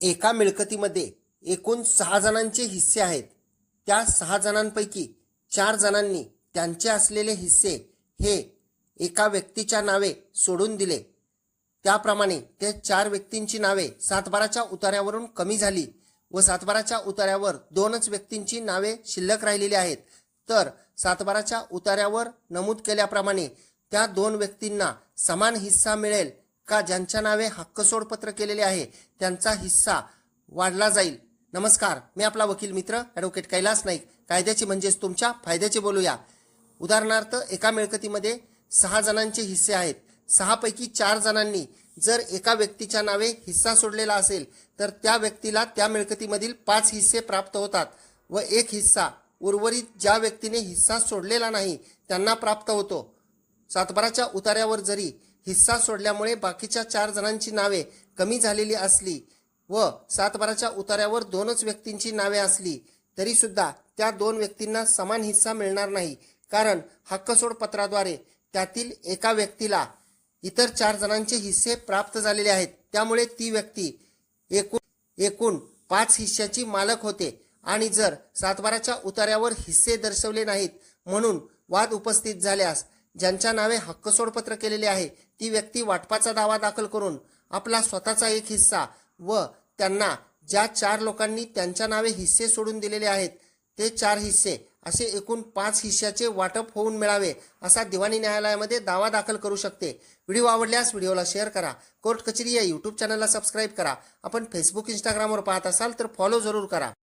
एका मिळकतीमध्ये एकूण सहा जणांचे हिस्से आहेत. त्या सहा जणांपैकी चार जणांनी त्यांचे असलेले हिस्से हे एका व्यक्तीच्या नावे सोडून दिले. त्याप्रमाणे त्या चार व्यक्तींची नावे सातबाराच्या उतार्यावरून कमी झाली व सातबाराच्या उतार्यावर दोनच व्यक्तींची नावे शिल्लक राहिलेली आहेत. तर सातबाराच्या उतार्यावर नमूद केल्याप्रमाणे त्या दोन व्यक्तींना समान हिस्सा मिळेल का ज्यांच्या नावे हक्कसोडपत्र केलेले आहे त्यांचा हिस्सा वाढला जाईल. नमस्कार मी आपला वकील मित्र ॲडव्होकेट कैलास नाईक. कायद्याची म्हणजेच तुमच्या फायद्याचे बोलूया. उदाहरणार्थ एका मिळकतीमध्ये सहा जणांचे हिस्से आहेत. सहापैकी चार जणांनी जर एका व्यक्तीच्या नावे हिस्सा सोडलेला असेल तर त्या व्यक्तीला त्या मिळकतीमधील पाच हिस्से प्राप्त होतात व एक हिस्सा उर्वरित ज्या व्यक्तीने हिस्सा सोडलेला नाही त्यांना प्राप्त होतो. सातबाराच्या उतार्यावर जरी हिस्सा सोडल्यामुळे बाकीच्या चार जणांची नावे कमी झालेली असली व सातबाराच्या उतार्यावर दोनच व्यक्तींची नावे असली तरी सुद्धा त्या दोन व्यक्तींना समान हिस्सा मिळणार नाही. कारण हक्कसोड पत्राद्वारे त्यातील एका व्यक्तीला इतर चार जणांचे हिस्से प्राप्त झालेले आहेत. त्यामुळे ती व्यक्ती एकूण एकूण पाच हिस्साची मालक होते. आणि जर सातबाराच्या उतार्यावर हिस्से दर्शवले नाहीत म्हणून वाद उपस्थित झाल्यास ज्यांच्या नावे हक्कसोडपत्र केलेले आहे ती व्यक्ती वाटपाचा दावा दाखल करून आपला स्वतःचा एक हिस्सा व त्यांना ज्या चार लोकांनी त्यांच्या नावे हिस्से सोडून दिलेले आहेत ते चार हिस्से असे एकूण पाच हिस्साचे वाटप होऊन मिळावे असा दिवाणी न्यायालयामध्ये दावा दाखल करू शकते. व्हिडिओ आवडल्यास व्हिडिओला शेअर करा. कोर्ट कचेरी या यूट्यूब चॅनलला सबस्क्राईब करा. आपण फेसबुक इंस्टाग्रामवर पाहत असाल तर फॉलो जरूर करा.